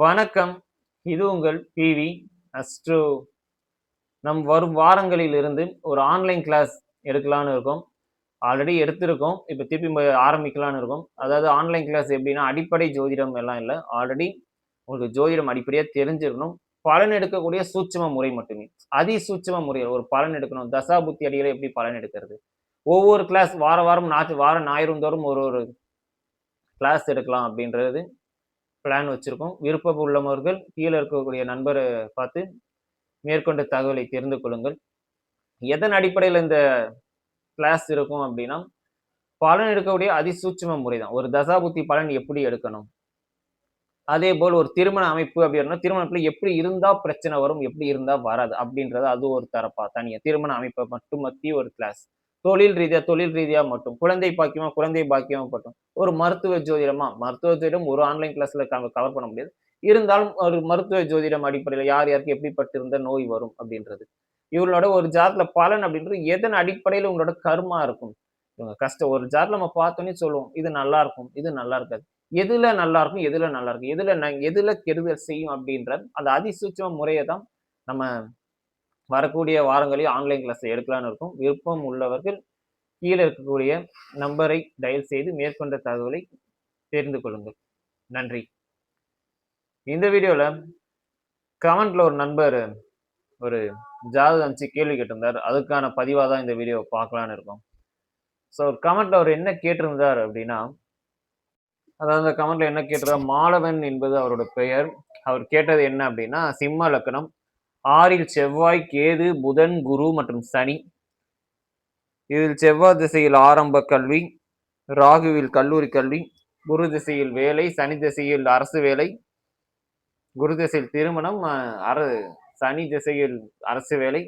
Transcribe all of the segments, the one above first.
வணக்கம். இது உங்கள் பிவி அஸ்ட்ரோ. நம் வரும் வாரங்களில் இருந்து ஒரு ஆன்லைன் கிளாஸ் எடுக்கலான்னு இருக்கோம். ஆல்ரெடி எடுத்திருக்கோம். இப்போ திருப்பி ஆரம்பிக்கலான்னு இருக்கோம். அதாவது ஆன்லைன் கிளாஸ் எப்படின்னா அடிப்படை ஜோதிடம் எல்லாம் இல்லை. ஆல்ரெடி உங்களுக்கு ஜோதிடம் அடிப்படையாக தெரிஞ்சிருக்கணும். பலன் எடுக்கக்கூடிய சூட்சம முறை மட்டுமே. அதி சூட்சம முறையில் ஒரு பலன் எடுக்கணும். தசா புத்தி அடிகளை எப்படி பலன் எடுக்கிறது? ஒவ்வொரு கிளாஸ் வார வாரம் நாற்று வாரம் ஞாயிறு தோறும் ஒரு ஒரு கிளாஸ் எடுக்கலாம் அப்படின்றது பிளான் வச்சிருக்கோம். விருப்பம் உள்ளவர்கள் கீழே இருக்கக்கூடிய நண்பரை பார்த்து மேற்கொண்ட தகவலை தெரிந்து கொள்ளுங்கள். எதன் அடிப்படையில் இந்த கிளாஸ் இருக்கும் அப்படின்னா பலன் எடுக்கக்கூடிய அதிசூட்சும முறை தான் ஒரு தசாபுத்தி பலன் எப்படி எடுக்கணும்? அதே போல் ஒரு திருமண அமைப்பு அப்படின்னா திருமணத்தில் எப்படி இருந்தால் பிரச்சனை வரும் எப்படி இருந்தால் வராது அப்படின்றது அது ஒரு தரப்பா தனியாக திருமண அமைப்பை மட்டும் மத்திய ஒரு கிளாஸ் தொழில் ரீதியா தொழில் ரீதியா மட்டும் குழந்தை பாக்கியமா குழந்தை பாக்கியமா மட்டும் ஒரு மருத்துவ ஜோதிடமா மருத்துவ ஜோதிடம் ஒரு ஆன்லைன் கிளாஸ்ல கவர் பண்ண முடியாது. இருந்தாலும் ஒரு மருத்துவ ஜோதிடம் அடிப்படையில் யார் யாருக்கு எப்படிப்பட்டிருந்த நோய் வரும் அப்படின்றது. இவங்களோட ஒரு ஜாத்துல பலன் அப்படின்றது எதன் அடிப்படையில் உங்களோட கர்மா இருக்கும்? இவங்க கஷ்டம் ஒரு ஜாத்ல நம்ம பார்த்தோன்னே சொல்லுவோம் இது நல்லா இருக்கும் இது நல்லா இருக்காது. எதுல நல்லா இருக்கும் எதுல நல்லா இருக்கும் எதுல ந- எதுல கெடுதல் செய்யும் அப்படின்ற அந்த அதிசூட்சம முறையை தான் நம்ம வரக்கூடிய வாரங்களில் ஆன்லைன் கிளாஸ் எடுக்கலான்னு இருக்கும். விருப்பம் உள்ளவர்கள் கீழே இருக்கக்கூடிய நம்பரை டயல் செய்து மேற்கொண்ட தகவலை தெரிந்து கொள்ளுங்கள். நன்றி. இந்த வீடியோவில் கமெண்ட்ல ஒரு நண்பர் ஒரு ஜாதகம் அமைச்சு கேள்வி கேட்டிருந்தார். அதுக்கான பதிவாக தான் இந்த வீடியோ பார்க்கலான்னு இருக்கோம். ஸோ கமெண்ட்ல அவர் என்ன கேட்டிருந்தார் அப்படின்னா அதாவது அந்த கமெண்ட்ல என்ன கேட்டிருந்தார் மாலவன் என்பது அவரோட பெயர். அவர் கேட்டது என்ன அப்படின்னா சிம்ம லக்கணம் ஆறில் செவ்வாய் கேது புதன் குரு மற்றும் சனி. இதில் செவ்வாய் திசையில் ஆரம்ப கல்வி ராகுவில் கல்லூரி கல்வி குரு திசையில் வேலை சனி திசையில் அரசு வேலை குரு திசையில் திருமணம் அர சனி திசையில் அரசு வேலை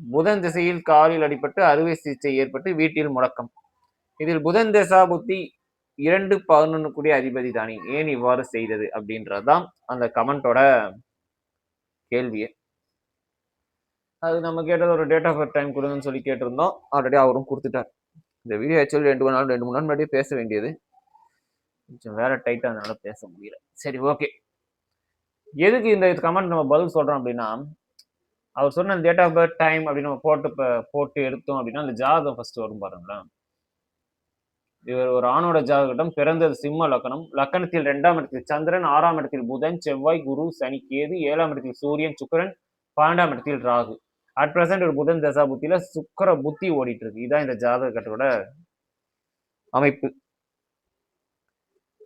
புதன் திசையில் காலில் அடிபட்டு அறுவை சிகிச்சை ஏற்பட்டு வீட்டில் முடக்கம். இதில் புதன் தசா புத்தி இரண்டு பதினொன்று கூடிய அதிபதி தானே ஏன் இவ்வாறு செய்தது அப்படின்றதுதான் அந்த கமெண்டோட கேள்வியே. அது நம்ம கேட்டது ஒரு டேட் ஆஃப் டைம் கொடுங்கன்னு சொல்லி கேட்டிருந்தோம். ஆல்ரெடி அவரும் கொடுத்துட்டார். இந்த வீடியோ ஆக்சுவலி ரெண்டு மூணு நாள் ரெண்டு மூணு நாள் முன்னாடியே பேச வேண்டியது. கொஞ்சம் வேற டைட்டாக அதனால பேச முடியல. சரி ஓகே எதுக்கு இந்த கமெண்ட் நம்ம பதில் சொல்கிறோம் அப்படின்னா அவர் சொன்ன டேட் ஆஃப் பர்த் டைம் அப்படின்னு நம்ம போட்டு போட்டு எடுத்தோம் அப்படின்னா அந்த ஜாதகம் ஃபர்ஸ்ட் வரும் பாருங்களேன். இவர் ஒரு ஆணோட ஜாதகட்டம் பிறந்தது சிம்ம லக்கணம். லக்கணத்தில் ரெண்டாம் இடத்தில் சந்திரன் ஆறாம் இடத்தில் புதன் செவ்வாய் குரு சனி கேது ஏழாம் இடத்தில் சூரியன் சுக்கிரன் பன்னெண்டாம் இடத்தில் ராகு. அட் பிரசன்ட் ஒரு புதன் தசா புத்தியில சுக்கர புத்தி ஓடிட்டு இருக்கு இதான் இந்த ஜாதகத்தோட அமைப்பு.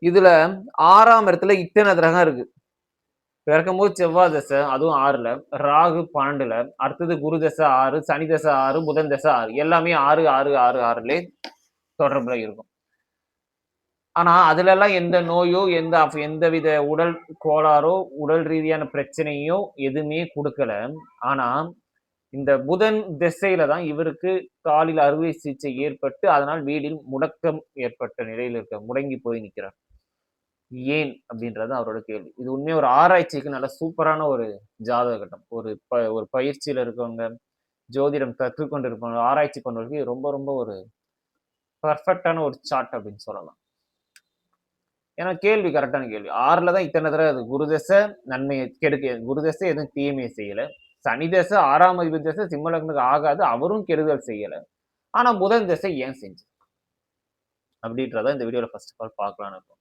இதுல ஆறாம் இடத்துல இத்தனை கிரகம் இருக்கு. பிறக்கும்போது செவ்வாய் தசை அதுவும் ஆறுல. ராகு பன்னெண்டுல. அடுத்தது குரு தசை ஆறு சனி தசை ஆறு புதன் தசை ஆறு. எல்லாமே ஆறு ஆறு ஆறு ஆறுல தொடர்புல இருக்கும். ஆனா அதுல எல்லாம் எந்த நோயோ எந்த எந்த வித உடல் கோளாறோ உடல் ரீதியான பிரச்சனையோ எதுவுமே கொடுக்கல. ஆனா இந்த புதன் திசையில தான் இவருக்கு காலில் அறுவை சிகிச்சை ஏற்பட்டு அதனால் வீடில் முடக்கம் ஏற்பட்ட நிலையில் இருக்க முடங்கி போய் நிற்கிறார். ஏன் அப்படின்றது அவரோட கேள்வி. இது உண்மையாக ஒரு ஆராய்ச்சிக்கு நல்ல சூப்பரான ஒரு ஜாதக கட்டம். ஒரு ப ஒரு பயிற்சியில் இருக்கவங்க ஜோதிடம் கற்றுக்கொண்டு இருப்பவங்க ஆராய்ச்சி பண்ணுறதுக்கு ரொம்ப ரொம்ப ஒரு பர்ஃபெக்டான ஒரு சார்ட் அப்படின்னு சொல்லலாம். ஏன்னா கேள்வி கரெக்டான கேள்வி. ஆறுல தான் இத்தனை தடவை அது குருதசை நன்மையை கெடுக்க குருதசை எதுவும் தீமையை செய்யலை. சனி தசை ஆறாம் அதிபதி தசை சிம்மலக்னுக்கு ஆகாது அவரும் கெடுதல் செய்யல. ஆனா புதன் தசை ஏன் செஞ்சு? அப்படின்றத இந்த வீடியோவில் ஃபர்ஸ்ட் ஆஃப் ஆல் பார்க்கலான்னு இருக்கும்.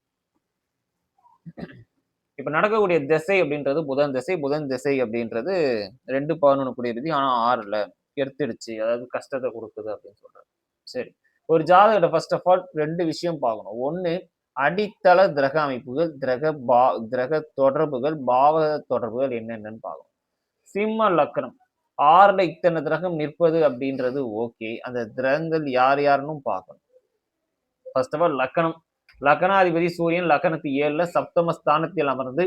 இப்ப நடக்கக்கூடிய திசை அப்படின்றது புதன் திசை புதன் திசை அப்படின்றது ரெண்டு பதினொன்று கூடிய விதி ஆனா ஆறுல எடுத்துடுச்சு. அதாவது கஷ்டத்தை கொடுக்குது அப்படின்னு சொல்றாரு. சரி. ஒரு ஜாதகத்தை ஃபர்ஸ்ட் ஆஃப் ஆல் ரெண்டு விஷயம் பார்க்கணும். ஒண்ணு அடித்தள கிரக அமைப்புகள் கிரக பா கிரக தொடர்புகள் பாவ தொடர்புகள் என்னென்னு பார்க்கணும். சிம்ம லக்னம் ஆறுல இத்தனை கிரகம் நிற்பது அப்படின்றது ஓகே அந்த கிரகங்கள் யார் யாருன்னு பார்க்கணும். ஃபர்ஸ்ட் ஆஃப் ஆல் லக்கணம். லக்னாதிபதி சூரியன் லக்கணத்து ஏழுல சப்தம ஸ்தானத்தில் அமர்ந்து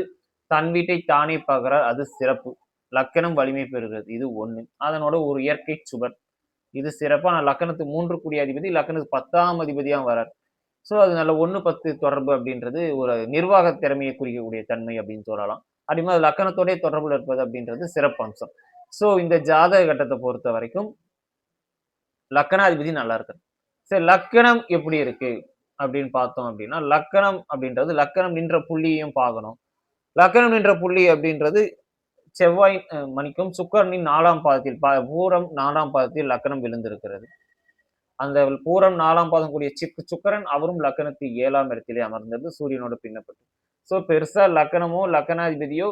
தன் வீட்டை தானே பார்க்கிறார். அது சிறப்பு. லக்கணம் வலிமை பெறுகிறது. இது ஒன்று அதனோட ஒரு இயற்கை சுவர். இது சிறப்பான லக்கணத்து மூன்று கூடிய அதிபதி லக்கணத்து பத்தாம் அதிபதியாக வரார். ஸோ அது நல்ல ஒன்று பத்து தொடர்பு அப்படின்றது ஒரு நிர்வாக திறமையை குறிக்கக்கூடிய தன்மை அப்படின்னு சொல்லலாம். அப்படிமா மாதிரி லக்கணத்தோடய இருப்பது அப்படின்றது சிறப்பு அம்சம் ஸோ இந்த ஜாதக கட்டத்தை பொறுத்த வரைக்கும் லக்கணாதிபதி நல்லா இருக்கு சரி லக்கணம் எப்படி இருக்கு அப்படின்னு பார்த்தோம் அப்படின்னா லக்கணம் அப்படின்றது லக்கணம் நின்ற புள்ளியையும் பார்க்கணும். லக்கணம் நின்ற புள்ளி அப்படின்றது செவ்வாய் அஹ், மணிக்கும் சுக்கரனின் நாலாம் பாதத்தில் பூரம் நாலாம் பாதத்தில் லக்கணம் விழுந்திருக்கிறது. அந்த பூரம் நாலாம் பாதம் கூடிய சிக்கு சுக்கரன் அவரும் லக்கணத்தில் ஏழாம் இடத்திலே அமர்ந்தது சூரியனோட பின்னப்பட்டு. சோ பெருசா லக்கணமோ லக்கணாதிபதியோ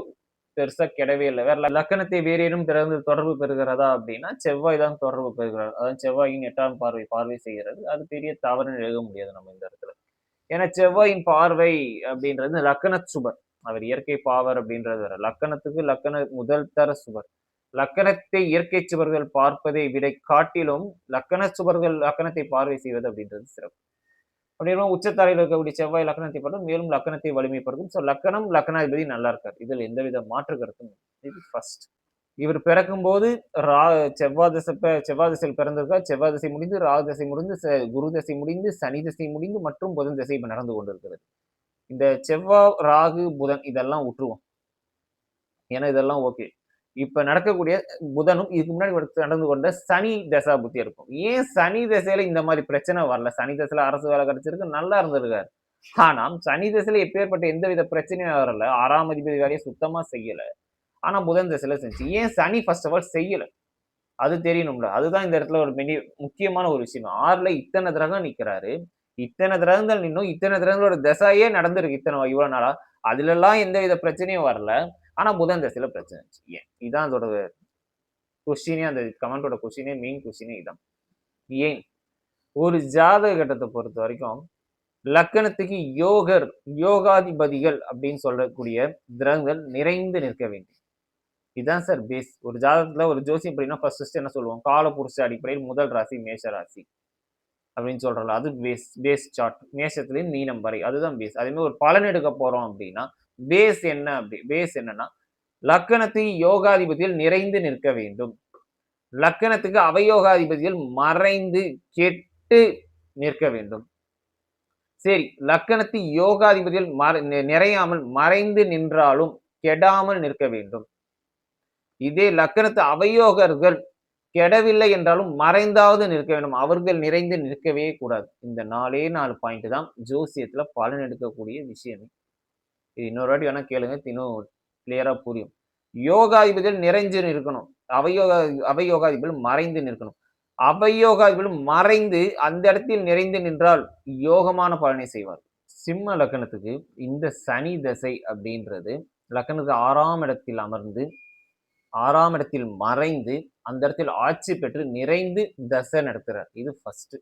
பெருசா கிடவே இல்லை. வேற லக்கணத்தை வேறு ஏதும் திறந்து தொடர்பு பெறுகிறதா அப்படின்னா செவ்வாய் தான் தொடர்பு பெறுகிறது அதாவது செவ்வாயின் எட்டாம் பார்வை பார்வை செய்கிறது. அது பெரிய தவறுன்னு எழுத முடியாது நம்ம இந்த இடத்துல. ஏன்னா செவ்வாயின் பார்வை அப்படின்றது லக்கண சுபர். அவர் இயற்கை பாவர் அப்படின்றது வேற. லக்கணத்துக்கு லக்கண முதல் தர சுவர் லக்கணத்தை இயற்கை சுவர்கள் பார்ப்பதை விட காட்டிலும் லக்கண சுவர்கள் லக்கணத்தை பார்வை செய்வது அப்படின்றது சிறப்பு. அப்படின்னா உச்சத்தாரையில் இருக்கக்கூடிய செவ்வாய் லக்கணத்தை பார்த்து மேலும் லக்கணத்தை வலிமைப்படுத்தும். ஸோ லக்கணம் லக்னாதிபதி நல்லா இருக்கார். இதில் எந்தவித மாற்று கருத்தும் இது ஃபர்ஸ்ட் இவர் பிறக்கும்போது ரா செவ்வாய் திசை செவ்வாய் திசையில் பிறந்திருக்கார். செவ்வாய் திசை முடிந்து ராகு திசை முடிந்து ச- குரு திசை முடிந்து சனி திசை முடிந்து மற்றும் புதன் திசை இப்போ நடந்து கொண்டிருக்கிறது. இந்த செவ்வாய் ராகு புதன் இதெல்லாம் விட்டுருவோம் ஏன்னா இதெல்லாம் ஓகே இப்ப நடக்கக்கூடிய புதனும் இதுக்கு முன்னாடி நடந்து கொண்ட சனி தசா புத்தி இருக்கும். ஏன் சனி தசையில இந்த மாதிரி பிரச்சனை வரல? சனி தசையில அரசு வேலை கிடைச்சிருக்கு நல்லா இருந்திருக்காரு. ஆனா சனி தசையில எப்பேற்பட்ட எந்தவித பிரச்சனையும் வரல. ஆறாம் அதிபதி வேலையை சுத்தமா செய்யல. ஆனா புதன் தசையில செஞ்சு ஏன் சனி ஃபர்ஸ்ட் ஆஃப் ஆல் செய்யல? அது தெரியணும்ல. அதுதான் இந்த இடத்துல ஒரு மெனி முக்கியமான ஒரு விஷயம். ஆறுல இத்தனை கிரகம் நிக்கிறாரு. இத்தனை கிரகங்கள் நின்னும் இத்தனை கிரகங்களோட தசையே நடந்திருக்கு இத்தனை இவ்வளவு நாளா. அதுல எல்லாம் எந்த வித பிரச்சனையும் வரல. ஆனா புதன் திசையில் பிரச்சனை இருந்துச்சு. ஏன்? இதான் அதோட கொஸ்டினே அந்த கமெண்டோட கொஸ்டினே மெயின் கொஸ்டினே இதான். ஏன்? ஒரு ஜாதக கட்டத்தை பொறுத்த வரைக்கும் லக்கணத்துக்கு யோகர் யோகாதிபதிகள் அப்படின்னு சொல்லக்கூடிய கிரகங்கள் நிறைந்து நிற்க வேண்டும். இதுதான் சார் பேஸ் ஒரு ஜாதகத்துல ஒரு ஜோசியம் அப்படின்னா ஃபர்ஸ்ட் என்ன சொல்லுவோம்? காலபுருஷ அடிப்படையில் முதல் ராசி மேஷ ராசி அப்படின்னு சொல்றோம்ல அது பேஸ் பேஸ் சார்ட் மேஷத்துலேயும் மீனம் வரை. அதுதான் பேஸ் அதே மாதிரி ஒரு பலன் எடுக்க போறோம் அப்படின்னா பேஸ் என்ன அப்படி? பேஸ் என்னன்னா லக்கணத்துக்கு யோகாதிபதியில் நிறைந்து நிற்க வேண்டும். லக்கணத்துக்கு அவயோகாதிபதியில் மறைந்து கெட்டு நிற்க வேண்டும். சரி லக்கணத்து யோகாதிபதியில் மற- நிறையாமல் மறைந்து நின்றாலும் கெடாமல் நிற்க வேண்டும். இதே லக்கணத்து அவயோகர்கள் கெடவில்லை என்றாலும் மறைந்தாவது நிற்க வேண்டும். அவர்கள் நிறைந்து நிற்கவே கூடாது. இந்த நாலே நாலு பாயிண்ட் தான் ஜோசியத்துல பலன் எடுக்கக்கூடிய விஷயமே. இது இன்னொரு வாட்டி வேணா கேளுங்க இன்னும் கிளியராக புரியும். யோகாதிபதிகள் நிறைஞ்சு இருக்கணும் அவயோகா அவயோகாதிபதிகள் மறைந்து நிற்கணும். அவயோகாதிபதிகள் மறைந்து அந்த இடத்தில் நிறைந்து நின்றால் யோகமான பலனை செய்வார் சிம்ம லக்கணத்துக்கு இந்த சனி தசை அப்படின்றது லக்கணத்துக்கு ஆறாம் இடத்தில் அமர்ந்து ஆறாம் இடத்தில் மறைந்து அந்த இடத்தில் ஆட்சி பெற்று நிறைந்து தசை நடத்துகிறார் இது ஃபஸ்ட்டு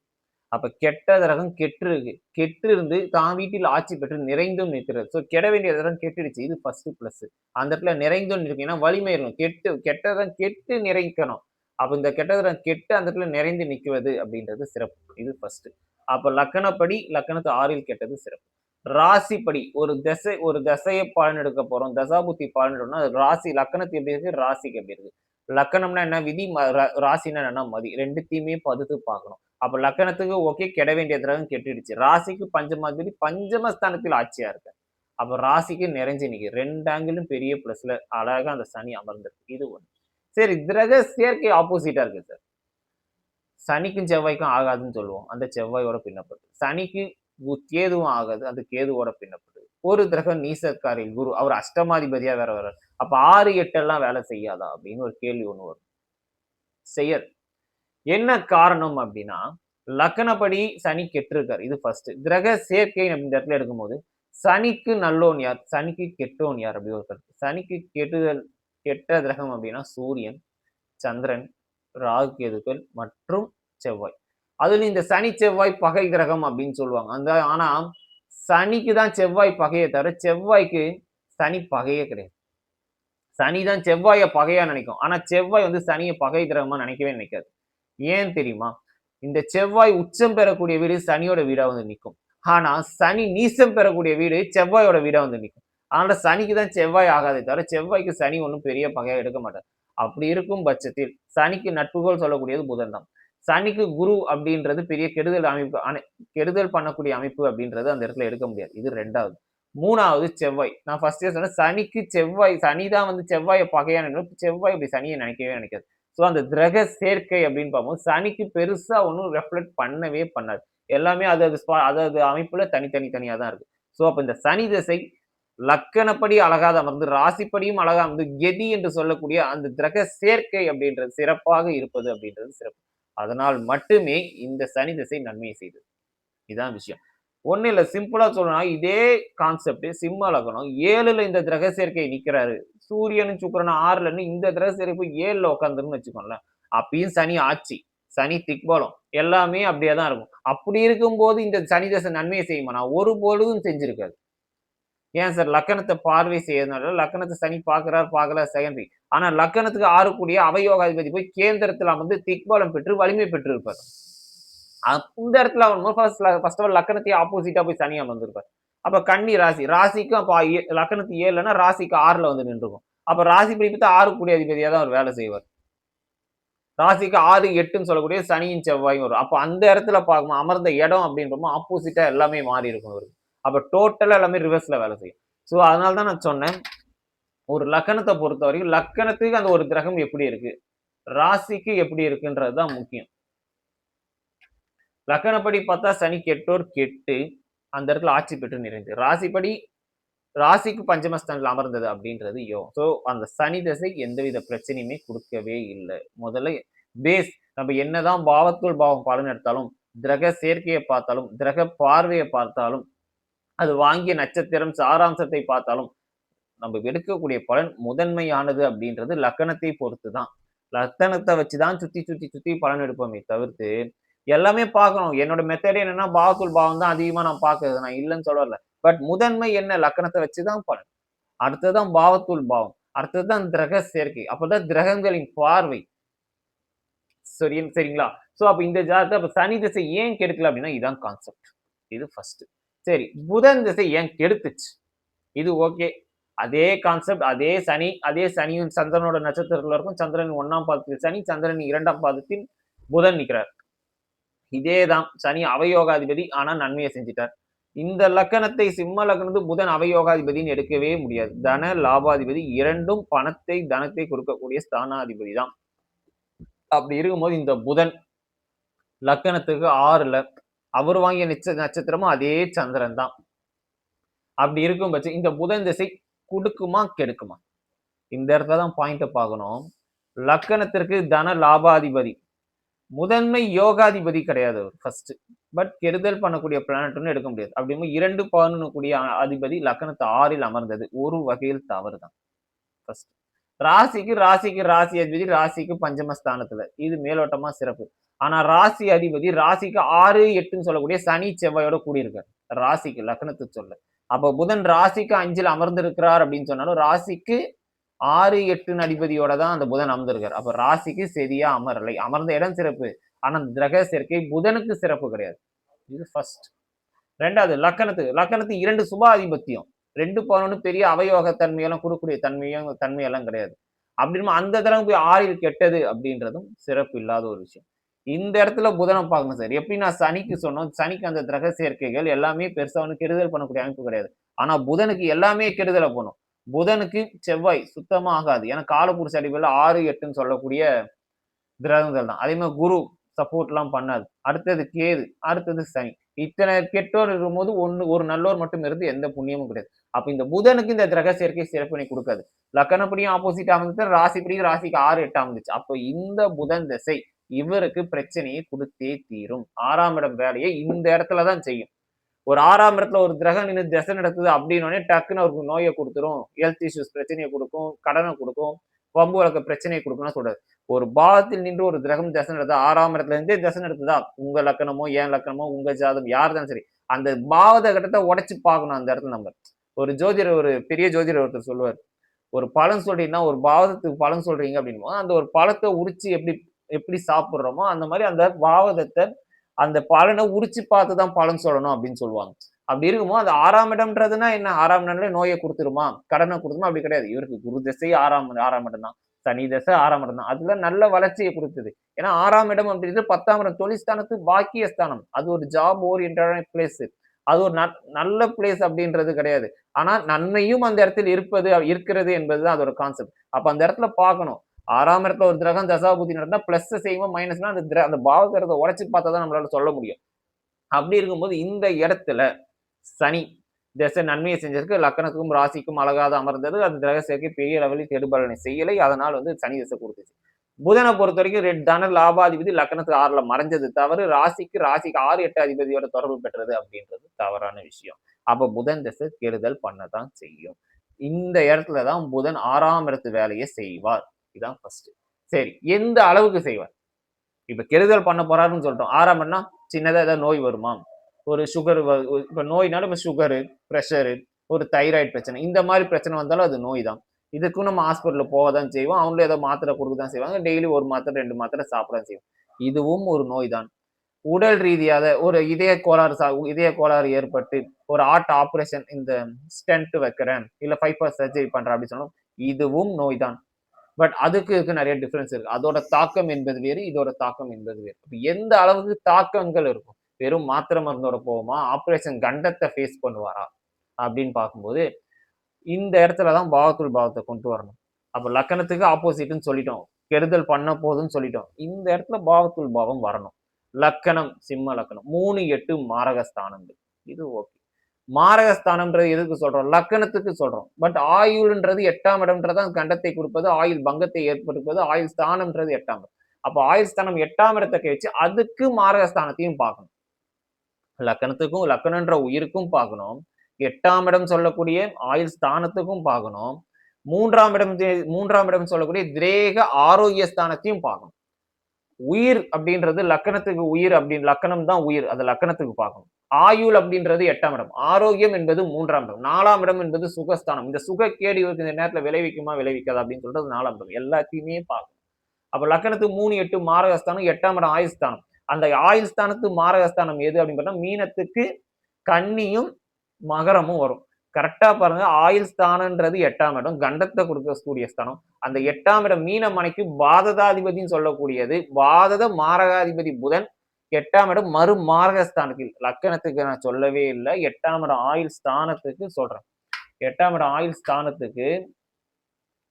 அப்ப கெட்ட கிரகம் கெட்டு இருக்கு. கெட்டு இருந்து தான் வீட்டில் ஆட்சி பெற்று நிறைந்தும் நிற்கிறது. ஸோ கெட வேண்டிய கிரகம் கெட்டுடுச்சு. இது ஃபர்ஸ்ட் பிளஸ் அந்த இடத்துல நிறைந்தும் இருக்கு ஏன்னா வலிமை இருக்கும் கெட்டு கெட்டதான் கெட்டு நிறைக்கணும். அப்ப இந்த கெட்ட கிரகம் கெட்டு அந்த இடத்துல நிறைந்து நிற்குவது அப்படின்றது சிறப்பு. இது ஃபர்ஸ்ட் அப்ப லக்கணப்படி லக்கணத்து ஆறில் கெட்டது சிறப்பு. ராசிப்படி ஒரு தசை ஒரு தசையை பலன் எடுக்க போறோம். தசாபுத்தி பலன் எடுக்கணும்னா ராசி லக்கணத்து எப்படி இருக்கு? ராசிக்கு எப்படி இருக்கு? லக்கணம்னா என்ன? விதி ம- ரா- ராசினா என்ன மதி. ரெண்டுத்தையுமே பதுத்து பார்க்கணும். அப்ப லக்கணத்துக்கு ஓகே கெட வேண்டிய கிரகம் கெட்டுடுச்சு. ராசிக்கு பஞ்சமாதிபதி பஞ்சமஸ்தானத்தில் ஆட்சியா இருக்கு அப்ப ராசிக்கு நிறைஞ்சு நிக்கு ரெண்டு ஆங்கிலும் பெரிய பிளஸ்ல அழகா அந்த சனி அமர்ந்திருக்கு. இது ஒண்ணு. சரி கிரக சேர்க்கை ஆப்போசிட்டா இருக்கு சார் சனிக்கும் செவ்வாய்க்கும் ஆகாதுன்னு சொல்லுவோம். அந்த செவ்வாயோட பின்னப்பட்டு. சனிக்கு கேதுவும் ஆகாது. அந்த கேதுவோட பின்னப்பட்டு. ஒரு கிரகம் நீசக்காரில் குரு அவர் அஷ்டமாதிபதியா வேற வர்றார். அப்ப ஆறு எட்டு எல்லாம் வேலை செய்யாதா அப்படின்னு ஒரு கேள்வி ஒண்ணு வரும். செய்யாது என்ன காரணம் அப்படின்னா லக்கணப்படி சனி கெட்டிருக்கார். இது ஃபர்ஸ்ட் கிரக சேர்க்கை இந்த இடத்துல எடுக்கும்போது சனிக்கு நல்லோன் யார்? சனிக்கு கெட்டோன் யார் அப்படி ஒரு கருத்து சனிக்கு கெட்டுதல் கெட்ட கிரகம் அப்படின்னா சூரியன் சந்திரன் ராகு கேதுக்கள் மற்றும் செவ்வாய். அதுல இந்த சனி செவ்வாய் பகை கிரகம் அப்படின்னு சொல்லுவாங்க. அந்த ஆனா சனிக்கு தான் செவ்வாய் பகையை தவிர செவ்வாய்க்கு சனி பகையே கிடையாது. சனி தான் செவ்வாயை பகையா நினைக்கும். ஆனா செவ்வாய் வந்து சனியை பகை கிரகமா நினைக்கவே நினைக்காது. ஏன் தெரியுமா? இந்த செவ்வாய் உச்சம் பெறக்கூடிய வீடு சனியோட வீடா வந்து நிற்கும் ஆனா சனி நீசம் பெறக்கூடிய வீடு செவ்வாயோட வீடா வந்து நிற்கும் அதனால சனிக்கு தான் செவ்வாய் ஆகாதே தவிர செவ்வாய்க்கு சனி ஒன்றும் பெரிய பகையா எடுக்க மாட்டார். அப்படி இருக்கும் பட்சத்தில் சனிக்கு நட்புகோல் சொல்லக்கூடியது புதன் தான். சனிக்கு குரு அப்படின்றது பெரிய கெடுதல் அமைப்பு அனை- கெடுதல் பண்ணக்கூடிய அமைப்பு அப்படின்றது அந்த இடத்துல எடுக்க முடியாது. இது ரெண்டாவது. மூணாவது செவ்வாய். நான் ஃபர்ஸ்டே சொன்னேன் சனிக்கு செவ்வாய் சனி தான் வந்து செவ்வாயை பகையா நினைக்கும் செவ்வாய் அப்படி சனியை நினைக்கவே நினைக்காது. ஸோ அந்த கிரக சேர்க்கை அப்படின்னு பார்க்கும்போது சனிக்கு பெருசா ஒன்றும் ரெஃப்ளெக்ட் பண்ணவே பண்ணாது. எல்லாமே அது அது ஸ்பா அது அது அமைப்புல தனித்தனி தனியா தான் இருக்கு. ஸோ அப்போ இந்த சனி திசை லக்கணப்படி அழகாக அமர்ந்து ராசிப்படியும் அழகா அமர்ந்து கெதி என்று சொல்லக்கூடிய அந்த கிரக சேர்க்கை அப்படின்றது சிறப்பாக இருப்பது அப்படின்றது சிறப்பு. அதனால் மட்டுமே இந்த சனி திசை நன்மை செய்தது. இதுதான் விஷயம். ஒன்றும் இல்லை சிம்பிளாக சொல்லணும்னா இதே கான்செப்ட் சிம்ம லக்னம் ஏழுல இந்த கிரக சேர்க்கை நிற்கிறாரு சூரியனும் சுக்கரனும் ஆறுலன்னு இந்த கிரக சேர்க்கை போய் ஏழில் உட்காந்துருன்னு வச்சுக்கோங்களேன். அப்பயும் சனி ஆட்சி சனி திக்பலம் எல்லாமே அப்படியே தான் இருக்கும். அப்படி இருக்கும்போது இந்த சனி தசை நன்மையை செய்யுமா? நான் ஒரு பொழுதும் செஞ்சிருக்காது. ஏன் சார்? லக்கணத்தை பார்வை செய்யறதுனால லக்கணத்தை சனி பார்க்கிறார் பார்க்கல செகண்டரி ஆனா லக்கணத்துக்கு ஆறக்கூடிய அவயோகாதிபதி போய் கேந்திரத்துல வந்து திக்பலம் பெற்று வலிமை பெற்று இருப்பார் அந்த இடத்துல அவர் ஃபர்ஸ்ட் ஃபர்ஸ்ட் ஆஃப் ஆல் லக்கணத்தை ஆப்போசிட்டா போய் சனி அமர்ந்திருப்பார். அப்ப கன்னி ராசி. ராசிக்கும் அப்போ ஏ- லக்கணத்து ஏழுலன்னா ராசிக்கு ஆறுல வந்து நின்றுக்கும். அப்ப ராசி பிடிப்பித்து ஆறு கூடிய அதிபதியா தான் அவர் வேலை செய்வார். ராசிக்கு ஆறு எட்டுன்னு சொல்லக்கூடிய சனியின் செவ்வாயும் வரும். அப்போ அந்த இடத்துல பார்க்கும் அமர்ந்த இடம் அப்படின்றமோ ஆப்போசிட்டா எல்லாமே மாறி இருக்கும் அவருக்கு. அப்போ டோட்டலாக எல்லாமே ரிவர்ஸில் வேலை செய்யும். ஸோ அதனால தான் நான் சொன்னேன் ஒரு லக்கணத்தை பொறுத்த வரைக்கும் லக்கணத்துக்கு அந்த ஒரு கிரகம் எப்படி இருக்கு? ராசிக்கு எப்படி இருக்குன்றது தான் முக்கியம். லக்கணப்படி பார்த்தா சனி கெட்டோர் கெட்டு அந்த இடத்துல ஆட்சி பெற்று நிறைந்து. ராசிப்படி ராசிக்கு பஞ்சமஸ்தானில் அமர்ந்தது அப்படின்றது யோ. ஸோ அந்த சனி தசை எந்தவித பிரச்சனையுமே கொடுக்கவே இல்லை. முதல்ல பேஸ் நம்ம என்னதான் பாவத்துள் பாவம் பலன் எடுத்தாலும் கிரக சேர்க்கையை பார்த்தாலும் கிரக பார்வையை பார்த்தாலும் அது வாங்கிய நட்சத்திரம் சாராம்சத்தை பார்த்தாலும் நம்ம எடுக்கக்கூடிய பலன் முதன்மையானது அப்படின்றது லக்கணத்தை பொறுத்து தான் லக்கணத்தை வச்சு தான் சுற்றி சுற்றி சுற்றி பலன் எடுப்போமே தவிர்த்து எல்லாமே பார்க்கணும். என்னோட மெத்தட் என்னன்னா பாவத்துள் பாவம் தான் அதிகமாக நான் பார்க்கறது. நான் இல்லைன்னு சொல்லல. பட் முதன்மை என்ன? லக்கணத்தை வச்சு தான் பலன். அடுத்ததான் பாவத்துள் பாவம். அடுத்ததுதான் கிரக சேர்க்கை. அப்போதான் கிரகங்களின் பார்வை. சரி சரிங்களா? ஸோ அப்போ இந்த ஜாதகத்தை அப்போ சனி திசை ஏன் கெடுக்கல அப்படின்னா இதுதான் கான்செப்ட் இது ஃபர்ஸ்ட் சரி புதன் திசை ஏன் கெடுத்துச்சு? இது ஓகே அதே கான்செப்ட் அதே சனி அதே சனியும் சந்திரனோட நட்சத்திரத்துல இருக்கும். சந்திரன் ஒண்ணாம் பாதத்தில் சனி சந்திரன் இரண்டாம் பாதத்தில் புதன் நிற்கிறார் இதேதான் சனி அவயோகாதிபதி ஆனா நன்மையை செஞ்சிட்டார். இந்த லக்கணத்தை சிம்ம லக்னத்து புதன் அவயோகாதிபதின்னு எடுக்கவே முடியாது. தன லாபாதிபதி இரண்டும் பணத்தை தனத்தை கொடுக்கக்கூடிய ஸ்தானாதிபதி தான் அப்படி இருக்கும்போது இந்த புதன் லக்கணத்துக்கு ஆறுல அவர் வாங்கிய நிச்ச நட்சத்திரமும் அதே சந்திரன் தான் அப்படி இருக்கும் பட்சம் இந்த புதன் திசை கொடுக்குமா கெடுக்குமா? இந்த இடத்துல தான் பாயிண்ட்டை பார்க்கணும். லக்கணத்திற்கு தன லாபாதிபதி. முதன்மை யோகாதிபதி கிடையாது ஃபர்ஸ்ட் பட் கெடுதல் பண்ணக்கூடிய பிளானட்னு எடுக்க முடியாது. அப்படிங்கும்போது இரண்டு பண்ணக்கூடிய அதிபதி லக்கணத்து ஆறில் அமர்ந்தது. ஒரு வகையில் தவறு தான் ஃபர்ஸ்ட் ராசிக்கு ராசிக்கு ராசி அதிபதி ராசிக்கு பஞ்சமஸ்தானத்துல. இது மேலோட்டமா சிறப்பு. ஆனா ராசி அதிபதி ராசிக்கு ஆறு எட்டுன்னு சொல்லக்கூடிய சனி செவ்வாயோட கூடியிருக்கார். ராசிக்கு லக்னத்து சொல்ல. அப்ப புதன் ராசிக்கு அஞ்சில் அமர்ந்திருக்கிறார் அப்படின்னு சொன்னாலும் ராசிக்கு ஆறு எட்டுன்னு அதிபதியோட தான் அந்த புதன் அமர்ந்திருக்கார். அப்ப ராசிக்கு சரியா அமரலை. அமர்ந்த இடம் சிறப்பு. ஆனா அந்த கிரக சேர்க்கை புதனுக்கு சிறப்பு கிடையாது. இது ஃபர்ஸ்ட் ரெண்டாவது லக்கணத்துக்கு லக்கணத்து இரண்டு சுபாதிபத்தியம். ரெண்டு பதினொன்று பெரிய அவயோக தன்மையெல்லாம் கொடுக்கக்கூடிய தன்மையும் தன்மையெல்லாம் கிடையாது. அப்படின்னு அந்த தடவை போய் ஆறில் கெட்டது அப்படின்றதும் சிறப்பு இல்லாத ஒரு விஷயம். இந்த இடத்துல புதனை பார்க்கணும் சார். எப்படி நான் சனிக்கு சொன்னோம் சனிக்கு அந்த கிரக சேர்க்கைகள் எல்லாமே பெருசாக வந்து கெடுதல் பண்ணக்கூடிய அமைப்பு கிடையாது. ஆனால் புதனுக்கு எல்லாமே கெடுதலை பண்ணும் புதனுக்கு செவ்வாய் சுத்தமாக ஆகாது. ஏன்னா காலப்புருஷ அடிப்படையில் ஆறு எட்டுன்னு சொல்லக்கூடிய கிரகங்கள் தான். அதே மாதிரி குரு சப்போர்ட்லாம் பண்ணாது. அடுத்தது கேது அடுத்தது சனி. இத்தனை கெட்டோர் இருக்கும்போது ஒன்று ஒரு நல்லோர் மட்டும் இருந்து எந்த புண்ணியமும் கிடையாது. அப்போ இந்த புதனுக்கு இந்த கிரக சேர்க்கை சிறப்பினை கொடுக்காது. லக்கணப்படியும் ஆப்போசிட் அமைந்து ராசிப்படியும் ராசிக்கு ஆறு எட்டு அமைந்துச்சு அப்போ இந்த புதன் திசை இவருக்கு பிரச்சனையை கொடுத்தே தீரும். ஆறாம் இடம் வேலையை இந்த இடத்துல தான் செய்யும். ஒரு ஆறாம் இடத்துல ஒரு கிரகம் நின்று திசை நடக்குது அப்படின்னோடனே டக்குன்னு அவருக்கு நோயை கொடுத்துரும். ஹெல்த் இஷ்யூஸ் பிரச்சனையை கொடுக்கும் கடனை கொடுக்கும் வம்பு வழக்க பிரச்சனையை கொடுக்கணும்னு சொல்றாரு. ஒரு பாவத்தில் நின்று ஒரு கிரகம் தசை நடத்தா ஆறாம் இடத்துல இருந்தே தசை நடத்துதா உங்க லக்கணமோ ஏன் லக்கணமோ உங்க ஜாதம் யார் தான் சரி அந்த பாவத கட்டத்தை உடைச்சு பார்க்கணும் அந்த இடத்துல நம்ம. ஒரு ஜோதிடர் ஒரு பெரிய ஜோதிடர் ஒருத்தர் சொல்லுவார். ஒரு பழம் சொல்றீங்கன்னா ஒரு பாவத்துக்கு பழம் சொல்றீங்க அப்படின்னா அந்த ஒரு பழத்தை உரிச்சு எப்படி எப்படி சாப்பிட்றோமோ அந்த மாதிரி அந்த பாவதத்தை அந்த பலனை உரிச்சு பார்த்து தான் பலன் சொல்லணும் அப்படின்னு சொல்லுவாங்க. அப்படி இருக்கும்போது அந்த ஆறாம் இடம்ன்றதுன்னா என்ன? ஆறாம் இடம்ல நோயை கொடுத்துருமா? கடனை கொடுத்துருமா? அப்படி கிடையாது. இவருக்கு குரு திசை ஆறாம் ஆறாம் இடம் தான் சனி தசை ஆறாம் இடம் தான் அதுல நல்ல வளர்ச்சியை கொடுத்தது. ஏன்னா ஆறாம் இடம் அப்படின்றது பத்தாம் இடம். தொழில்ஸ்தானத்து பாக்கிய ஸ்தானம் அது ஒரு ஜாப் ஓரியன்டான பிளேஸ் அது ஒரு நல்ல பிளேஸ் அப்படின்றது கிடையாது. ஆனா நன்மையும் அந்த இடத்தில் இருப்பது இருக்கிறது என்பது தான் அதோட கான்செப்ட் அப்ப அந்த இடத்துல பார்க்கணும். ஆறாம் இடத்துல ஒரு கிரகம் தசாபுத்தி நடந்தால் பிளஸ் செய்வோம் மைனஸ்னா அந்த கிர அந்த பாவகரத்தை உடச்சு பார்த்தா தான் நம்மளால சொல்ல முடியும். அப்படி இருக்கும்போது இந்த இடத்துல சனி திசை நன்மையை செஞ்சிருக்கு லக்கணத்துக்கும் ராசிக்கும் அழகாத அமர்ந்தது. அந்த கிரக சேர்க்கை பெரிய லெவலில் கெடுபலனை செய்யலை. அதனால் வந்து சனி திசை கொடுத்துச்சு. புதனை பொறுத்த வரைக்கும் ரெட் தன லாபாதிபதி லக்கணத்துக்கு ஆறுல மறைஞ்சது தவறு. ராசிக்கு ராசிக்கு ஆறு எட்டு அதிபதியோட தொடர்பு பெற்றது அப்படின்றது தவறான விஷயம். அப்ப புதன் திசை கெடுதல் பண்ணதான் செய்யும். இந்த இடத்துல தான் புதன் ஆறாம் இடத்து வேலையை செய்வார். இதுதான் ஃபர்ஸ்ட் சரி எந்த அளவுக்கு செய்வார்? இப்ப கெடுதல் பண்ண போறாருன்னு சொல்லிட்டோம். ஆறாம் இடம்னா சின்னதா ஏதாவது நோய் வருமா? ஒரு சுகர் இப்ப நோய்னாலும் இப்ப சுகரு ப்ரெஷரு ஒரு தைராய்டு பிரச்சனை. இந்த மாதிரி பிரச்சனை வந்தாலும் அது நோய் தான். இதுக்கும் நம்ம ஹாஸ்பிட்டலில் போக தான் செய்வோம். அவங்களும் ஏதோ மாத்திரை கொடுக்க தான் செய்வாங்க. டெய்லி ஒரு மாத்திரை ரெண்டு மாத்திரை சாப்பிட தான் செய்வோம். இதுவும் ஒரு நோய் தான். உடல் ரீதியாக ஒரு இதய கோளாறு சா இதய கோளாறு ஏற்பட்டு ஒரு ஆர்ட் ஆப்ரேஷன் இந்த ஸ்டென்ட் வைக்கிறேன். இல்லை ஃபைபர் சர்ஜரி பண்ணுறேன் அப்படின்னு சொன்னோம். இதுவும் நோய் தான். பட் அதுக்கு இருக்கு நிறைய டிஃப்ரென்ஸ் இருக்கு. அதோட தாக்கம் என்பது வேறு இதோட தாக்கம் என்பது வேறு. எந்த அளவுக்கு தாக்கங்கள் இருக்கும்? வெறும் மாத்திரை மருந்தோட போவோமா ஆப்ரேஷன் கண்டத்தை ஃபேஸ் பண்ணுவாரா? அப்படின்னு பார்க்கும்போது இந்த இடத்துல தான் பாவத்துள் பாவத்தை கொண்டு வரணும். அப்போ லக்கணத்துக்கு ஆப்போசிட்னு சொல்லிட்டோம். கெடுதல் பண்ண போதுன்னு சொல்லிட்டோம். இந்த இடத்துல பாவத்துள் பாவம் வரணும். லக்கணம் சிம்ம லக்கணம். மூணு எட்டு மாரகஸ்தானங்கள். இது ஓகே மாரகஸ்தானம்ன்றது எதுக்கு சொல்றோம்? லக்கணத்துக்கு சொல்றோம். பட் ஆயுள்ன்றது எட்டாம் இடம்ன்றது தான் கண்டத்தை கொடுப்பது ஆயுள் பங்கத்தை ஏற்படுத்துவது ஆயுள் ஸ்தானம்ன்றது எட்டாம் இடம். அப்போ ஆயுள் ஸ்தானம் எட்டாம் இடத்தை கழிச்சு அதுக்கு மாரகஸ்தானத்தையும் பார்க்கணும். லக்கணத்துக்கும் லக்கணன்ற உயிருக்கும் பார்க்கணும். எட்டாம் இடம் சொல்லக்கூடிய ஆயுள் ஸ்தானத்துக்கும் பார்க்கணும். மூன்றாம் இடம் மூன்றாம் இடம் சொல்லக்கூடிய திரேக ஆரோக்கிய ஸ்தானத்தையும் பார்க்கணும். உயிர் அப்படின்றது லக்கணத்துக்கு உயிர் அப்படின்னு லக்கணம் தான் உயிர். அது லக்கணத்துக்கு பார்க்கணும். ஆயுள் அப்படின்றது எட்டாம் இடம். ஆரோக்கியம் என்பது மூன்றாம் இடம். நாலாம் இடம் என்பது சுகஸ்தானம். இந்த சுக கேடு இந்த நேரத்தில் விளைவிக்குமா விளைவிக்காது அப்படின்னு சொல்றது நாலாம் இடம். எல்லாத்தையுமே பார்க்கணும். அப்போ லக்கணத்துக்கு மூணு எட்டு மாரகஸ்தானம் எட்டாம் இடம் ஆயுஸ்தானம் அந்த ஆயுள் ஸ்தானத்து மாரகஸ்தானம் எது அப்படின்னு பார்த்தா மீனத்துக்கு கன்னியும் மகரமும் வரும். கரெக்டா பாருங்க ஆயுள் ஸ்தானன்றது எட்டாம் இடம் கண்டத்தை கொடுக்கக்கூடிய ஸ்தானம். அந்த எட்டாம் இடம் மீன மனைக்கு பாததாதிபதினு சொல்லக்கூடியது. பாதத மாரகாதிபதி புதன் எட்டாம் இடம் மறு மார்கஸ்தானத்தில். லக்கணத்துக்கு நான் சொல்லவே இல்லை. எட்டாம் இடம் ஆயுள் ஸ்தானத்துக்கு சொல்றேன். எட்டாம் இடம் ஆயுள் ஸ்தானத்துக்கு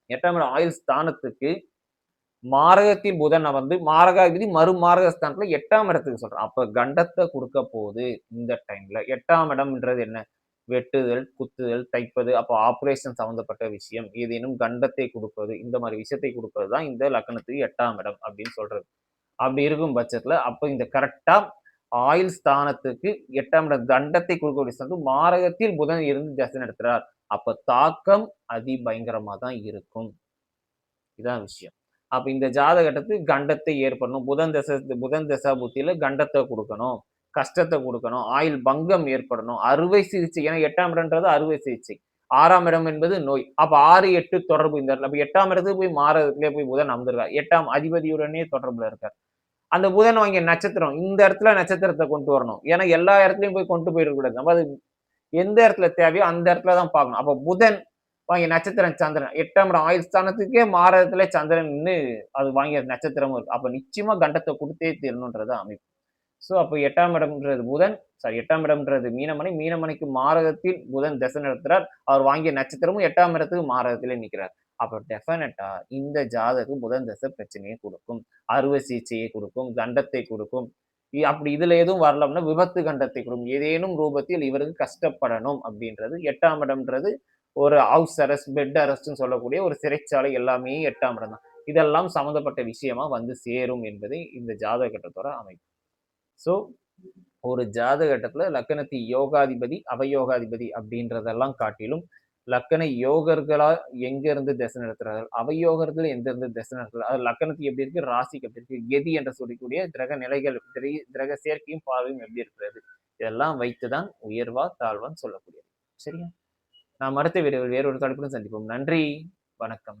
எட்டாம் இடம் ஆயுள் ஸ்தானத்துக்கு மாரகத்தில் புதனை வந்து மாரகாதிபதி மறு மாரகஸ்தானத்துல எட்டாம் இடத்துக்கு சொல்றேன். அப்ப கண்டத்தை கொடுக்க போகுது இந்த டைம்ல எட்டாம் இடம்ன்றது என்ன? வெட்டுதல் குத்துதல் தைப்பது அப்போ ஆப்ரேஷன் சம்மந்தப்பட்ட விஷயம் ஏதேனும் கண்டத்தை கொடுப்பது இந்த மாதிரி விஷயத்தை கொடுப்பது தான் இந்த லக்கணத்துக்கு எட்டாம் இடம் அப்படின்னு சொல்றது. அப்படி இருக்கும் பட்சத்தில் அப்போ இந்த கரெக்டாக ஆயுள் ஸ்தானத்துக்கு எட்டாம் இடம் தண்டத்தை கொடுக்கக்கூடிய ஸ்தானத்து மாரகத்தில் புதன் இருந்து தசை நடத்துகிறார் அப்போ தாக்கம் அதிபயங்கரமாக தான் இருக்கும். இதான் விஷயம். அப்போ இந்த ஜாதகட்டத்துக்கு கண்டத்தை ஏற்படணும். புதன் தசை புதன் தசா புத்தியில் கண்டத்தை கொடுக்கணும். கஷ்டத்தை கொடுக்கணும் ஆயுள் பங்கம் ஏற்படணும். அறுவை சிகிச்சை ஏன்னா எட்டாம் இடம்ன்றது அறுவை சிகிச்சை. ஆறாம் இடம் என்பது நோய். அப்ப ஆறு எட்டு தொடர்பு இந்த அப்ப எட்டாம் இடத்துக்கு போய் மாறதுக்குள்ளே போய் புதன் அமர்ந்திருக்கார். எட்டாம் அதிபதியுடனே தொடர்புல இருக்கார். அந்த புதன் வாங்கிய நட்சத்திரம் இந்த இடத்துல நட்சத்திரத்தை கொண்டு வரணும். ஏன்னா எல்லா இடத்துலயும் போய் கொண்டு போயிடக்கூடாது நம்ம அது எந்த இடத்துல தேவையோ அந்த இடத்துல தான் பார்க்கணும். அப்போ புதன் வாங்கிய நட்சத்திரம் சந்திரன். எட்டாம் இடம் ஆயுள் ஸ்தானத்துக்கே மாறதுல சந்திரன் அது வாங்கிய நட்சத்திரமும் இருக்கு. அப்ப நிச்சயமா கண்டத்தை கொடுத்தே தீரணுன்றது அமைப்பு. ஸோ அப்போ எட்டாம் இடம்ன்றது புதன். சாரி எட்டாம் இடம்ன்றது மீனமனை மீனமனைக்கு மாரகத்தில் புதன் தசை நடத்துறார். அவர் வாங்கிய நட்சத்திரமும் எட்டாம் இடத்துக்கு மாரகத்திலே நிற்கிறார். அப்போ டெஃபினட்டா இந்த ஜாதகம் புதன் தசை பிரச்சனையை கொடுக்கும். அறுவை சிகிச்சையை கொடுக்கும். தண்டத்தை கொடுக்கும். அப்படி இதுல எதுவும் வரலாம்னா விபத்து கண்டத்தை கொடுக்கும். ஏதேனும் ரூபத்தில் இவருக்கு கஷ்டப்படணும் அப்படின்றது. எட்டாம் இடம்ன்றது ஒரு ஹவுஸ் அரெஸ்ட் பெட் அரெஸ்ட்னு சொல்லக்கூடிய ஒரு சிறைச்சாலை எல்லாமே எட்டாம் இடம் தான். இதெல்லாம் சம்மந்தப்பட்ட விஷயமா வந்து சேரும் என்பதை இந்த ஜாதகத்தோட அமைப்பு. ஸோ ஒரு ஜாதகட்டத்தில் லக்கணத்தை யோகாதிபதி அவயோகாதிபதி அப்படின்றதெல்லாம் காட்டிலும் லக்கண யோகர்களா எங்க இருந்து தசை நடத்துறார்கள்? அவயோகர்கள் எந்த இருந்து தசை அது லக்கணத்துக்கு எப்படி இருக்கு? ராசிக்கு எப்படி இருக்கு? கெதி என்று சொல்லக்கூடிய கிரக நிலைகள் கிரக சேர்க்கையும் பார்வையும் எப்படி இருக்கிறது? இதெல்லாம் வைத்துதான் உயர்வா தாழ்வான்னு சொல்லக்கூடியது. சரியா? நாம் அடுத்த வீடியோவில் வேறொரு தலைப்புடன் சந்திப்போம். நன்றி. வணக்கம்.